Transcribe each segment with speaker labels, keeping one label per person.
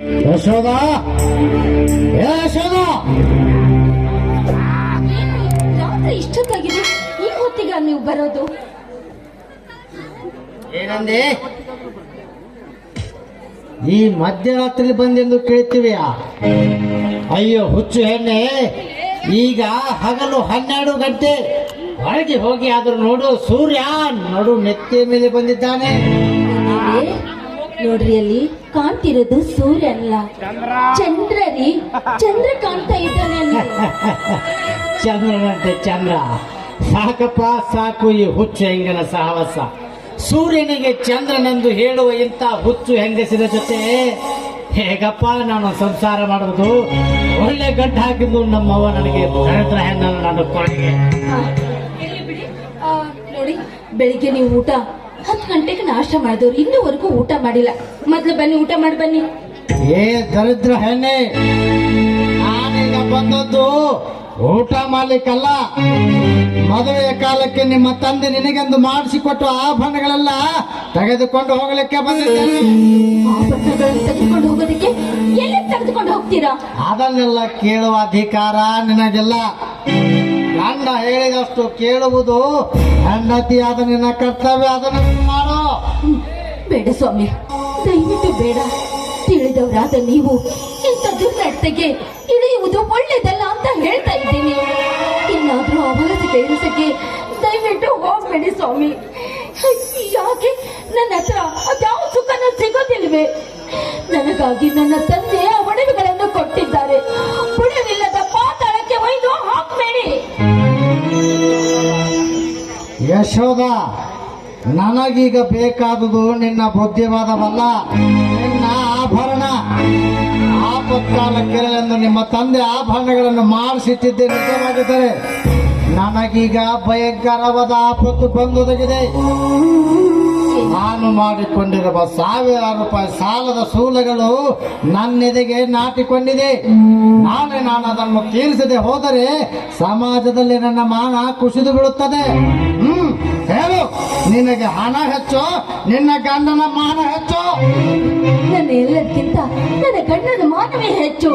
Speaker 1: ಯಶೋದ ಯಶೋದ
Speaker 2: ರಾತ್ರಿ ಇಷ್ಟೊತ್ತಾಗಿದೆ? ಈ ಹೊತ್ತಿಗ ನೀವು ಬರೋದು?
Speaker 1: ಏನಂದೆ ಈ ಮಧ್ಯರಾತ್ರಿ ಬಂದೆಂದು ಕೇಳ್ತೀವಿಯಾ? ಅಯ್ಯೋ ಹುಚ್ಚು ಹೆಣ್ಣೆ! ಈಗ ಹಗಲು ಹನ್ನೆರಡು ಗಂಟೆ. ಹೊರಗೆ ಹೋಗಿ ಆದ್ರೂ ನೋಡು ಸೂರ್ಯ ನಡು ನೆತ್ತಿಯ ಮೇಲೆ ಬಂದಿದ್ದಾನೆ.
Speaker 2: ನೋಡ್ರಿ ಅಲ್ಲಿ ಕಾಣ್ತಿರೋದು ಸೂರ್ಯ ಅಲ್ಲ ಚಂದ್ರ ರೀ ಚಂದ್ರ ಕಾಣ್ತಾ ಇದ್ದಾನೆ
Speaker 1: ಚಂದ್ರನಂತೆ ಚಂದ್ರ. ಸಾಕಪ್ಪ ಸಾಕು ಈ ಹುಚ್ಚು ಹೆಂಗನ ಸಹವಾಸ ಸೂರ್ಯನಿಗೆ ಚಂದ್ರನೆಂದು ಹೇಳುವ ಇಂಥ ಹುಚ್ಚು ಹೆಂಗಸಿನ ಜೊತೆ? ಹೇಗಪ್ಪ ನಾನು ಸಂಸಾರ ಮಾಡೋದು ಒಳ್ಳೆ ಗಡ್ಡ ಹಾಕಿದ್ದು ನಮ್ಮವ್ವ ನನಗೆ ದರಿದ್ರ ಹೆಣ್ಣನ್ನು ನಾನು ಕೊನೆಗೆ.
Speaker 2: ನೋಡಿ ಬೆಳಿಗ್ಗೆ ನೀವು ಊಟ ಹತ್ತು ಗಂಟೆಗೆ ನಾಷ್ಟ ಮಾಡಿದವ್ರು. ಇನ್ನೂವರೆಗೂ ಊಟ ಮಾಡಿಲ್ಲ. ಮೊದ್ಲು ಬನ್ನಿ ಊಟ ಮಾಡಿ ಬನ್ನಿ.
Speaker 1: ಏ ದರಿದ್ರ ಹೆಣ್ಣೆ. ನಾನೀಗ ಬಂದದ್ದು ಊಟ ಮಾಡ್ಲಿಕ್ಕಲ್ಲ. ಮದುವೆಯ ಕಾಲಕ್ಕೆ ನಿಮ್ಮ ತಂದೆ ನಿನಗೆಂದು ಮಾಡಿಸಿಕೊಟ್ಟು ಆಭರಣಗಳೆಲ್ಲ ತೆಗೆದುಕೊಂಡು ಹೋಗಲಿಕ್ಕೆ ಬಂದಿದ್ದೇನೆ
Speaker 2: ಆಭರಣಗಳನ್ನು ತೆಗೆದುಕೊಂಡು ಹೋಗೋದಕ್ಕೆ ಎಲ್ಲಿ ತೆಗೆದುಕೊಂಡು ಹೋಗ್ತೀರಾ?
Speaker 1: ಅದನ್ನೆಲ್ಲ ಕೇಳುವ ಅಧಿಕಾರ ನಿನಗಿಲ್ಲ. ಗಂಡ ಹೇಳಿದಷ್ಟು ಕೇಳುವುದು ಹೆಂಡತಿಯಾದ ನಿನ್ನ ಕರ್ತವ್ಯ. ಅದನ್ನು ಮಾಡೋ.
Speaker 2: ಬೇಡ ಸ್ವಾಮಿ, ದಯವಿಟ್ಟು ಬೇಡ. ತಿಳಿದವರಾದ ನೀವು ಇಂಥ ದುರ್ನಡತೆಗೆ ಇಳಿಯುವುದು ಒಳ್ಳೇದಲ್ಲ ಅಂತ ಹೇಳ್ತಾ ಇದ್ದೀನಿ. ಇನ್ನಾದ್ರೂ ಅವಲಸಿಕೆ ಕೆಲಸಕ್ಕೆ ದಯವಿಟ್ಟು ಹೋಗ್ಬೇಡಿ ಸ್ವಾಮಿ. ಯಾಕೆ? ನನ್ನ ಹತ್ರ ಅದ್ಯಾವ ಸುಖನ ಸಿಗೋದಿಲ್ವೇ? ನನಗಾಗಿ ನನ್ನ ತಂದೆ ಒಡವೆಗಳನ್ನು ಕೊಟ್ಟಿದ್ದಾರೆ. ಬುಡವಿಲ್ಲದ ಪಾತಾಳಕ್ಕೆ ಒಯ್ದು ಹಾಕ್ಬೇಡಿ.
Speaker 1: ಯಶೋದ ನನಗೀಗ ಬೇಕಾದುದು ನಿನ್ನ ಬುದ್ಧಿವಾದವಲ್ಲ. ನಿನ್ನ ಆಭರಣ. ಆಪತ್ಕಾಲ ಕೆರಳೆಂದು ನಿಮ್ಮ ತಂದೆ ಆಭರಣಗಳನ್ನು ಮಾಡಿಸಿಟ್ಟಿದ್ದೆ ನಿಜವಾಗಿದ್ದರೆ ನನಗೀಗ ಭಯಂಕರವಾದ ಆಪತ್ತು ಬಂದೊದಗಿದೆ. ನಾನು ಮಾಡಿಕೊಂಡಿರುವ ಸಾವಿರಾರು ರೂಪಾಯಿ ಸಾಲದ ಸೂಲಗಳು ನನ್ನೆದೆಗೆ ನಾಟಿಕೊಂಡಿದೆ. ನಾಳೆ ನಾನು ಅದನ್ನು ತೀರಿಸದೆ ಹೋದರೆ ಸಮಾಜದಲ್ಲಿ ನನ್ನ ಮಾನ ಕುಸಿದು ಬೀಳುತ್ತದೆ ಹ್ಮ್ ಹೇಳು ನಿನಗೆ ಹಣ ಹೆಚ್ಚು ನಿನ್ನ ಗಂಡನ ಮಾನ ಹೆಚ್ಚು.
Speaker 2: ನನ್ನ ಎಲ್ಲಕ್ಕಿಂತ ನನ್ನ ಗಂಡನ ಮಾನವೇ ಹೆಚ್ಚು.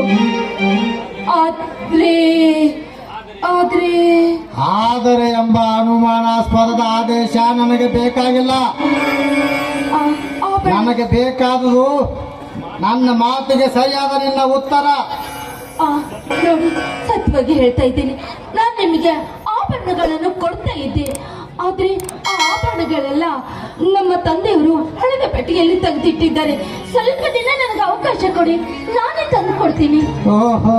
Speaker 2: ಆದ್ರೆ ಆದ್ರೆ.
Speaker 1: ಆದರೆ ಎಂಬ ಅನುಮಾನಾಸ್ಪದದ ಆದೇಶ ನನಗೆ ಬೇಕಾಗಿಲ್ಲ. ನನಗೆ ಬೇಕಾದುದು ನನ್ನ ಮಾತಿಗೆ ಸರಿಯಾದ ನಿನ್ನ ಉತ್ತರ.
Speaker 2: ನೋಡಿ ಸತ್ಯವಾಗಿ ಹೇಳ್ತಾ ಇದ್ದೀನಿ. ನಾನು ನಿಮಗೆ ಆಭರಣಗಳನ್ನು ಕೊಡ್ತಾ ಇದ್ದೆ. ಆದ್ರೆ ಆ ಆಭರಣಗಳೆಲ್ಲ ನಮ್ಮ ತಂದೆಯವರು ಹಳೆದ ಪೆಟ್ಟಿಗೆಯಲ್ಲಿ ತೆಗೆದಿಟ್ಟಿದ್ದಾರೆ. ಸ್ವಲ್ಪ ದಿನ ನನಗೆ ಅವಕಾಶ ಕೊಡಿ. ನಾನೇ ತಂದು ಕೊಡ್ತೀನಿ.
Speaker 1: ಓಹೋ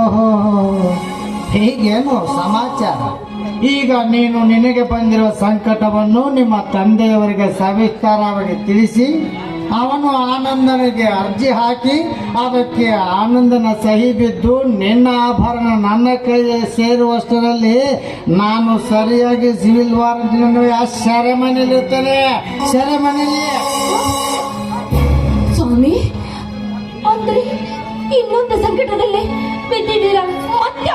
Speaker 1: ಹೇಗೇನು ಸಮಾಚಾರ? ಈಗ ನೀನು ನಿನಗೆ ಬಂದಿರುವ ಸಂಕಟವನ್ನು ನಿಮ್ಮ ತಂದೆಯವರಿಗೆ ಸವಿಸ್ತಾರವಾಗಿ ತಿಳಿಸಿ, ಅವನು ಆನಂದನಿಗೆ ಅರ್ಜಿ ಹಾಕಿ, ಅದಕ್ಕೆ ಆನಂದನ ಸಹಿ ಬಿದ್ದು ನಿನ್ನ ಆಭರಣ ನನ್ನ ಕೈಗೆ ಸೇರುವಷ್ಟರಲ್ಲಿ ನಾನು ಸರಿಯಾಗಿ ಸಿವಿಲ್ ವಾರಂಟಿನನ್ನು ಆ ಸೆರೆಮನೆಯಲ್ಲಿರ್ತೇನೆ ಸೆರೆಮನೆಯಲ್ಲಿ
Speaker 2: ಸ್ವಾಮಿ, ಅಂದ್ರೆ ಇನ್ನೊಂದು ಸಂಕಟದಲ್ಲಿ ಬಿದ್ದಿದ್ದೀರಾ? ಮತ್ತೆ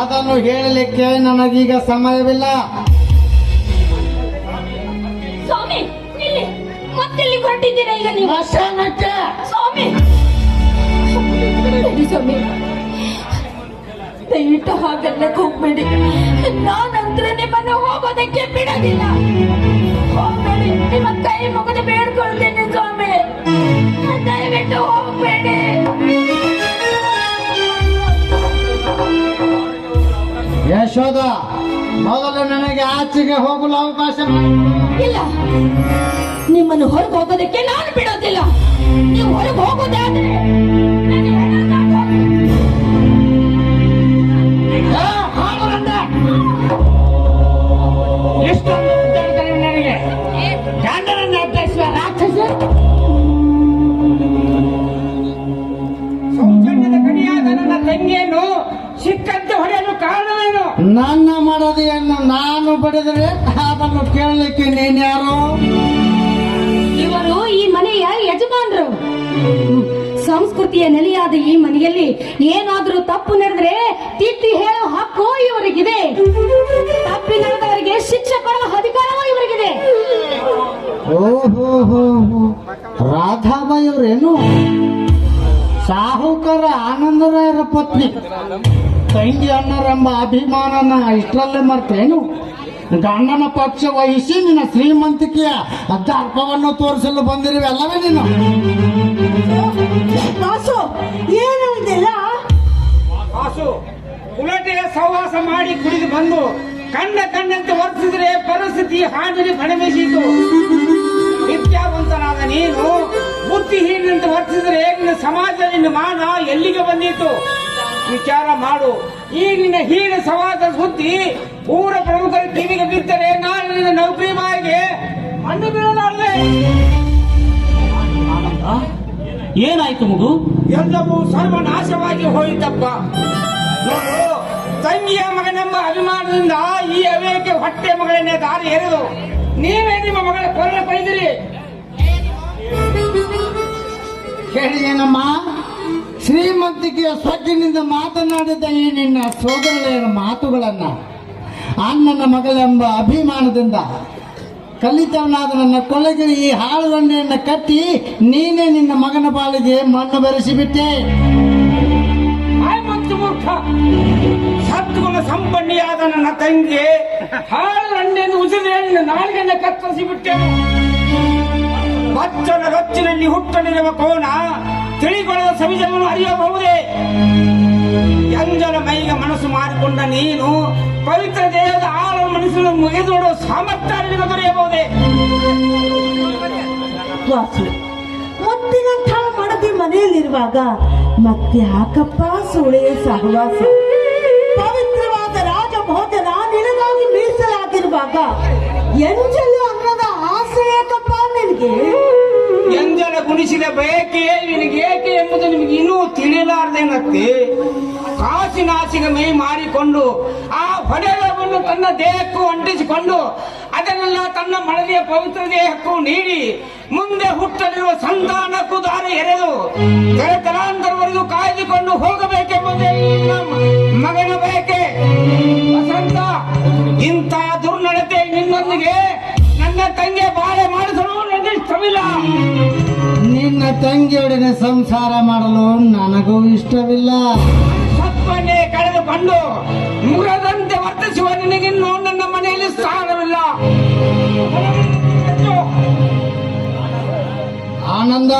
Speaker 1: ಅದನ್ನು ಹೇಳಲಿಕ್ಕೆ ನನಗೀಗ ಸಮಯವಿಲ್ಲ.
Speaker 2: ಸ್ವಾಮಿ ಇಲ್ಲಿ ಮತ್ತೆಲ್ಲಿ ಹೊರಟಿದ್ದೀರಾ ಈಗ ನೀವು? ಸ್ವಾಮಿ. ಸ್ವಾಮಿ. ದಯವಿಟ್ಟು ಹಾಗೆಲ್ಲ ಹೋಗ್ಬೇಡಿ ನಾನಂತ್ರ ನಿಮ್ಮನ್ನು ಹೋಗೋದಕ್ಕೆ ಬಿಡೋದಿಲ್ಲ. ಹೋಗ್ಬೇಡಿ. ನಿಮ್ಮ ಕೈ ಮುಗಿದು ಬೇಡ್ಕೊಳ್ತೇನೆ.
Speaker 1: ಯಶೋದ ಮೊದಲು ನನಗೆ ಆಚೆಗೆ ಹೋಗಲು ಅವಕಾಶ
Speaker 2: ಇಲ್ಲ. ನಿಮ್ಮನ್ನು ಹೊರಗೆ ಹೋಗೋದಕ್ಕೆ ನಾನು ಬಿಡೋದಿಲ್ಲ. ನೀವು ಹೊರಗೆ ಹೋಗೋದಾದ್ರೆ
Speaker 3: ಸೌಜನ್ಯದ ಕಣಿಯಾದ ನನ್ನ ತಂಗಿಯನ್ನು ಸಿಕ್ಕಂತೆ ಹೊಡೆಯಲು ಕಾರಣವೇನು
Speaker 1: ನನ್ನ ಮಡದಿಯನ್ನು ನಾನು ಬಡಿದರೆ ಅದನ್ನು ಕೇಳಲಿಕ್ಕೆ ನೀನ್ಯಾರು
Speaker 4: ಇವರು ಈ ಮನೆಯ ಯಜಮಾನರು. ಸಂಸ್ಕೃತಿಯ ನೆಲೆಯಾದ ಈ ಮನೆಯಲ್ಲಿ ಏನಾದರೂ ತಪ್ಪು ನಡೆದ್ರೆ ತಿದ್ದಿ ಹೇಳೋ ಹಕ್ಕು ಇವರಿಗಿದೆ. ತಪ್ಪಿ ನಡೆದವರಿಗೆ ಶಿಕ್ಷೆ ಕೊಡುವ ಅಧಿಕಾರವೂ ಇವರಿಗಿದೆ.
Speaker 1: ಓಹೋ ರಾಧಾಬಾಯಿ ಅವರೇನು? ಸಾಹುಕಾರ ಆನಂದರಾಯರ ಪತ್ನಿ. ತಂಗಿ ಅಣ್ಣರೆಂಬ ಅಭಿಮಾನನ ಇಷ್ಟರಲ್ಲೇ ಮರ್ತೇನು? ಗಂಡನ ಪಕ್ಷ ವಹಿಸಿ ನಿನ್ನ ಶ್ರೀಮಂತಿಕೆಯ ದರ್ಪವನ್ನು ತೋರಿಸಲು ಬಂದಿರುವೆಲ್ಲವೇ ನೀನು?
Speaker 5: ವಾಸು ಏನು ಇದೆಲ್ಲ
Speaker 3: ವಾಸು ಉಲಟೆಯ ಸಹವಾಸ ಮಾಡಿ ಕುಡಿದು ಬಂದು ಕಂಡ ಕಂಡಂತೆ ವರ್ತಿಸಿದ್ರೆ ಪರಿಸ್ಥಿತಿ ಹಾದಿರಿ ಕಡಿಮೆಸೀತು ವಿದ್ಯಾವಂತನಾದ ನೀನು ಬುದ್ಧಿಹೀನಂತೆ ವರ್ತಿಸಿದ್ರೆ ನಿನ್ನ ಸಮಾಜದಲ್ಲಿ ನಿನ್ನ ಮಾನ ಎಲ್ಲಿಗೆ ಬಂದಿತು? ವಿಚಾರ ಮಾಡು. ಈಗಿನ ಹೀನ ಸವಾದ ಸುದ್ದಿ ಊರ ಪ್ರಮುಖರು ಟಿವಿಗೆ ಬಿದ್ದರೆ ನಾನು ನಿನ್ನ ನೌಕರಿ ಮಾಡಿಗೆ ಮಣ್ಣು ಬೀಳಲಾರದೆ.
Speaker 6: ಏನಾಯ್ತು ಮಗು?
Speaker 3: ಎಲ್ಲವೂ ಸರ್ವನಾಶವಾಗಿ ಹೋಯಿತಪ್ಪ. ನೋಡು ತಂಗಿಯ ಮಗನೆಂಬ ಅಭಿಮಾನದಿಂದ ಈ ಅವೇಕೆ ಹೊಟ್ಟೆ ಮಗಳನ್ನೇ ದಾರಿ ಎರೆದು ನೀವೇ ನಿಮ್ಮ ಮಗಳ ಕೊರಳ ಪಡೆದಿರಿ
Speaker 1: ಕೇಳಿದೇನಮ್ಮ ಶ್ರೀಮಂತಿಕೆಯ ಸೊಟ್ಟಿನಿಂದ ಮಾತನಾಡಿದ ಈ ನಿನ್ನ ಸೋದರಳೆಯ ಮಾತುಗಳನ್ನ ಅಣ್ಣನ ಮಗಳೆಂಬ ಅಭಿಮಾನದಿಂದ ಕಲಿತವನಾದ ನನ್ನ ಕೊಲೆಗೆ ಈ ಹಾಳುಗಂಡೆಯನ್ನು ಕಟ್ಟಿ ನೀನೇ ನಿನ್ನ ಮಗನ ಪಾಲಿಗೆ ಮಣ್ಣು ಬೆರೆಸಿಬಿಟ್ಟೆ.
Speaker 3: ಸತ್ಗುಣ ಸಂಪನ್ನಿಯಾದ ನನ್ನ ತಂಗಿ ಹಾಳು ಹಣ್ಣೆಂದು ಉಸಿದ್ರೆ ನಿನ್ನ ನಾಲಿಗೆಯನ್ನು ಕತ್ತರಿಸಿ ಬಿಟ್ಟೆನು ಬಚ್ಚನ ರೊಚ್ಚಿನಲ್ಲಿ ಹುಟ್ಟಲಿರುವ ಕೋಣ ತಿಳಿಗೊಳ್ಳದ ಸವಿಜವನ್ನು ಅರಿಯಬಹುದೇ? ಎಂಜನ ಮೈಗೆ ಮನಸ್ಸು ಮಾಡಿಕೊಂಡ ನೀನು ಪವಿತ್ರ ದೇಹದ ಆಳ ಮನಸ್ಸನ್ನು ಮುಗಿದೋಡುವ ಸಾಮರ್ಥ್ಯ ನಿನಗೆ ದೊರೆಯಬಹುದೇ?
Speaker 5: ಮುತ್ತಿನಂಥ ಮಡದಿ ಮನೆಯಲ್ಲಿರುವಾಗ ಮತ್ತೆ ಯಾಕಪ್ಪ ಸುಳೆಯ ಸಹವಾಸ. ಪವಿತ್ರವಾದ ರಾಜ ಭೋಜನ ನಿನಗಾಗಿ ಮೀಸಲಾಗಿರುವಾಗ ಎಂಜಲು ಅನ್ನದ ಆಸೆ ನಿನಗೆ?
Speaker 3: ಬಯಕೆ ಬಯಕೆಯೇ ನಿನಗೆ ಏಕೆ ಎಂಬುದು ನಿಮಗೆ ಇನ್ನೂ ಕಾಸಿ ಕಾಸಿನಾಸಿಗೆ ಮೈ ಮಾರಿಕೊಂಡು ಆ ಹೊಡೆಲವನ್ನು ತನ್ನ ದೇಹಕ್ಕೂ ಅಂಟಿಸಿಕೊಂಡು ಅದನ್ನೆಲ್ಲ ತನ್ನ ಮಳದಿಯ ಪವಿತ್ರ ದೇಹಕ್ಕೂ ನೀಡಿ ಮುಂದೆ ಹುಟ್ಟಲಿರುವ ಸಂತಾನಕ್ಕೂ ದಾರಿ ಎರೆದು ತಲಾಂತರವರೆಗೂ ಕಾಯ್ದುಕೊಂಡು ಹೋಗಬೇಕೆಂಬುದೇ ಮಗನ ಬಯಕೆ. ವಸಂತ ಇಂಥ ದುರ್ನಡತೆ ನಿನ್ನೊಂದಿಗೆ ನನ್ನ ತಂಗಿ ಬಾಳೆ ಮಾಡಿಸಲು ನನಗೆ ಇಷ್ಟವಿಲ್ಲ
Speaker 1: ನಿನ್ನ ತಂಗಿಯೊಡನೆ ಸಂಸಾರ ಮಾಡಲು ನನಗೂ ಇಷ್ಟವಿಲ್ಲ.
Speaker 3: ಸತ್ವನ್ನೇ ಕಳೆದುಕೊಂಡು ಮುರದಂತೆ ವರ್ತಿಸುವ ನಿನಗಿನ್ನೂ ನನ್ನ ಮನೆಯಲ್ಲಿ ಸ್ಥಾನವಿಲ್ಲ.
Speaker 1: ಆನಂದ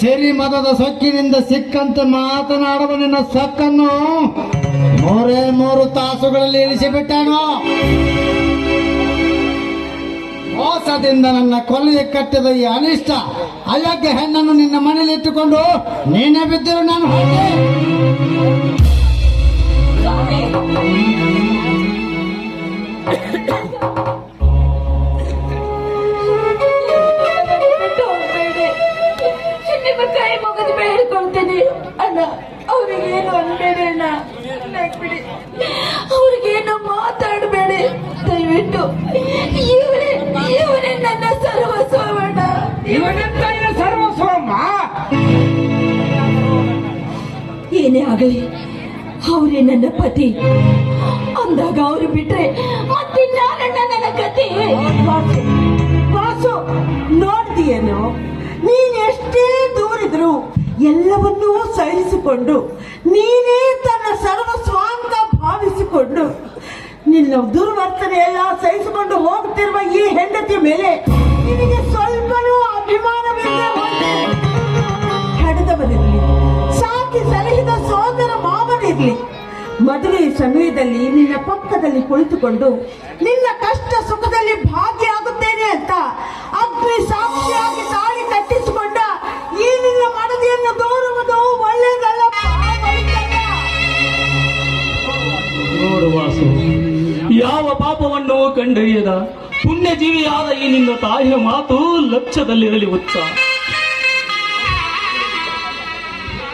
Speaker 1: ಸೇರಿ ಮದದ ಸೊಕ್ಕಿನಿಂದ ಸಿಕ್ಕಂತೆ ಮಾತನಾಡುವ ನಿನ್ನ ಸೊಕ್ಕನ್ನು ಮೂರೇ ಮೂರು ತಾಸುಗಳಲ್ಲಿ ಇಳಿಸಿಬಿಟ್ಟನು? ಮೋಸದಿಂದ ನನ್ನ ಕೊಲೆಗೆ ಕಟ್ಟಿದ ಈ ಅನಿಷ್ಟ, ಅಯೋಗ್ಯ ಹೆಣ್ಣನ್ನು ನಿನ್ನ ಮನೇಲಿ ಇಟ್ಟುಕೊಂಡು ನೀನೇ ಬಿದ್ದರು ನಾನು
Speaker 2: ಮುಗಿದು ಬೇಡ್ಕೊಳ್ತೇನೆ ಅಣ್ಣ ಅವ್ರಿಗೇನು ಅನ್ಬೇಡ ಅಣ್ಣ. ಬಿಡಿ ಆಗಲಿ. ಅವರೇ ನನ್ನ ಪತಿ. ಅಂದಾಗ ಅವರು ಬಿಟ್ರೆ ಮತ್ತೆ ನನ್ನ ಕತೆ.
Speaker 5: ವಾಸು ನೋಡ್ತೀಯನು? ನೋಡ್ತೀಯೇನು ನೀನ್ ಎಷ್ಟೇ ದೂರಿದ್ರು ಎಲ್ಲವನ್ನೂ ಸಹಿಸಿಕೊಂಡು ನೀನೇ ತನ್ನ ಸರ್ವಸ್ವ ಅಂತ ಭಾವಿಸಿಕೊಂಡು ನಿನ್ನ ದುರ್ವರ್ತನೆ ಎಲ್ಲ ಸಹಿಸಿಕೊಂಡು ಹೋಗ್ತಿರುವ ಈ ಹೆಂಡತಿ ಮೇಲೆ ಮಾವನಿರ್ಲಿ ಮದುವೆ ಸಮಯದಲ್ಲಿ ನಿನ್ನ ಪಕ್ಕದಲ್ಲಿ ಕುಳಿತುಕೊಂಡು, ನಿನ್ನ ಕಷ್ಟ ಸುಖದಲ್ಲಿ ಭಾಗಿಯಾಗುತ್ತೇನೆ ಅಂತ ಅಗ್ನಿ ಸಾಕ್ಷಿಯಾಗಿ ತಾಳಿ ಕಟ್ಟಿಸಿಕೊಂಡ ಈ ನಿನ್ನ ಮಡದಿಯನ್ನು ದೂರುವುದು ಒಳ್ಳೆಯದಲ್ಲ.
Speaker 6: ಯಾವ ಪಾಪವನ್ನು ಕಂಡರಿಯದ ಪುಣ್ಯಜೀವಿಯಾದ ಈ ನಿನ್ನ ತಾಯಿಯ ಮಾತು ಲಕ್ಷ್ಯದಲ್ಲಿರಲಿ ಉಚ್ಚ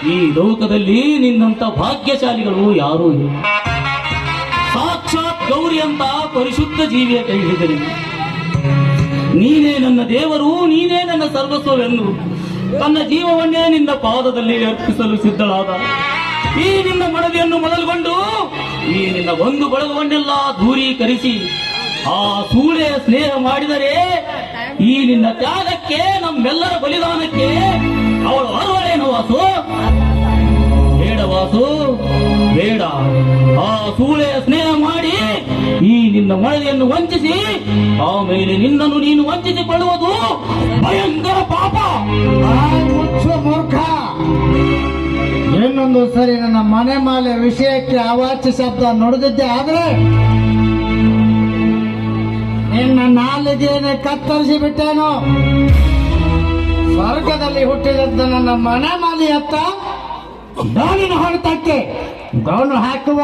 Speaker 6: ಈ ಲೋಕದಲ್ಲಿ ನಿನ್ನಂತ ಭಾಗ್ಯಶಾಲಿಗಳು ಯಾರೂ ಇಲ್ಲ. ಸಾಕ್ಷಾತ್ ಗೌರಿ ಅಂತ ಪರಿಶುದ್ಧ ಜೀವಿಯ ಕೈ ಹಿಡಿದರೆ. ನೀನೇ ನನ್ನ ದೇವರು, ನೀನೇ ನನ್ನ ಸರ್ವಸ್ವವೆಂದು ತನ್ನ ಜೀವವನ್ನೇ ನಿನ್ನ ಪಾದದಲ್ಲಿ ಅರ್ಪಿಸಲು ಸಿದ್ಧಳಾದ. ಈ ನಿನ್ನ ಮಡದಿಯನ್ನು ಮೊದಲುಗೊಂಡು ಈ ನಿನ್ನ ಒಂದು ಬಳಗವನ್ನೆಲ್ಲ ದೂರೀಕರಿಸಿ ಆ ಸೂಳೆ ಸ್ನೇಹ ಮಾಡಿದರೆ ಈ ನಿನ್ನ ತ್ಯಾಗಕ್ಕೆ ನಮ್ಮೆಲ್ಲರ ಬಲಿದಾನಕ್ಕೆ ಅವಳು ಅರ್ವಳೇನು ವಾಸು? ಬೇಡ ವಾಸು, ಬೇಡ. ಆ ಸೂಳೆಯ ಸ್ನೇಹ ಮಾಡಿ ಈ ನಿನ್ನ ಮಳೆಯನ್ನು ವಂಚಿಸಿ ಆಮೇಲೆ ನಿನ್ನನ್ನು ನೀನು ವಂಚಿಸಿಕೊಳ್ಳುವುದು ಭಯಂಕರ ಪಾಪ.
Speaker 1: ಮೂರ್ಖ. ಇನ್ನೊಂದು ಸರಿ ನನ್ನ ಮನೆ ಮಾಲೆ ವಿಷಯಕ್ಕೆ ಅವಾಚ್ಯ ಶಬ್ದ ನುಡಿದಿದ್ದೆ ಆದ್ರೆ ನಿನ್ನ ನಾಲಿಗೆಯನ್ನು ಕತ್ತರಿಸಿ ಬಿಟ್ಟೇನು ಸ್ವರ್ಗದಲ್ಲಿ ಹುಟ್ಟಿದಂತ ನನ್ನ ಮನೆ ಮಾಲಿ ಅತ್ತ. ಡೋನಿನ ಹೊರತಕ್ಕೆ ಗೌನು ಹಾಕುವ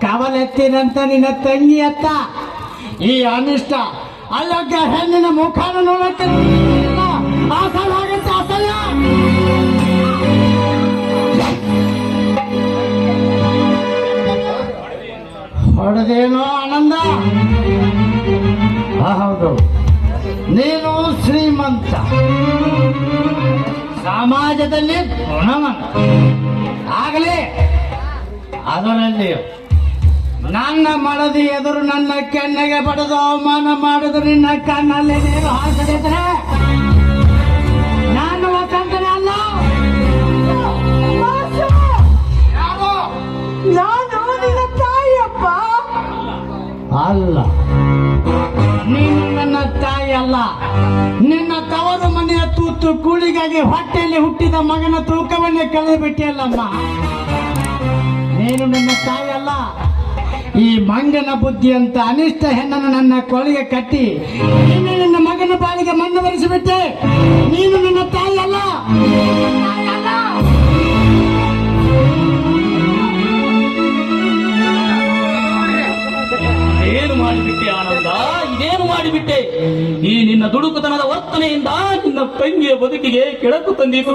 Speaker 1: ಕವಲೆತ್ತಿನಂತ ನಿನ್ನ ತಂಗಿ ಅತ್ತ. ಈ ಅನಿಷ್ಟ ಅಲ್ಲೊಗ್ಗ ಹೆಣ್ಣಿನ ಮುಖಾನ ನೋಡಕ್ಕೆ ಹೊಡೆದೇನೋ ಆನಂದ. ಹೌದು. ನೀನು ಶ್ರೀಮಂತ. ಸಮಾಜದಲ್ಲಿ ಗುಣವಂತ ಆಗಲಿ ಅದರಲ್ಲಿ ನನ್ನ ಮಡದಿ ಎದುರು ನನ್ನ ಕೆನ್ನೆಗೆ ಪಡೆದು ಅವಮಾನ ಮಾಡಿದ್ರು ನಿನ್ನ ಕಣ್ಣಲ್ಲಿ ನೀರು ಹಾಕಿದ್ರೆ ನಾನು ಒಕ್ಕಂತನೇ ಅಲ್ಲ.
Speaker 5: ನಾನು
Speaker 1: ಅಲ್ಲ. ನೀನು ನನ್ನ ತಾಯಿ. ಅಲ್ಲ. ನಿನ್ನ ತವರು ಮನೆಯ ತೂತು ಕೂಳಿಗಾಗಿ ಹೊಟ್ಟೆಯಲ್ಲಿ ಹುಟ್ಟಿದ ಮಗನ ತೂಕವನ್ನೇ ಕಳೆದುಬಿಟ್ಟಿಯಲ್ಲಮ್ಮ. ನೀನು ನನ್ನ ತಾಯಿ ಈ ಮಂಗನ ಬುದ್ಧಿ ಅಂತ ಅನಿಷ್ಟ ಹೆಣ್ಣನ್ನು ನನ್ನ ಕೊಳಿಗೆ ಕಟ್ಟಿ. ನೀನು ನಿನ್ನ ಮಗನ ಬಾಳಿಗೆ ಮಣ್ಣು ಬರೆಸಿಬಿಟ್ಟೆ ನೀನು
Speaker 6: ನಿನ್ನ ದುಡುಕುತನದ ವರ್ತನೆಯಿಂದ ನಿನ್ನ ತಂಗಿಯ ಬದುಕಿಗೆ ಕೆಳಕು ತಂದಿತು.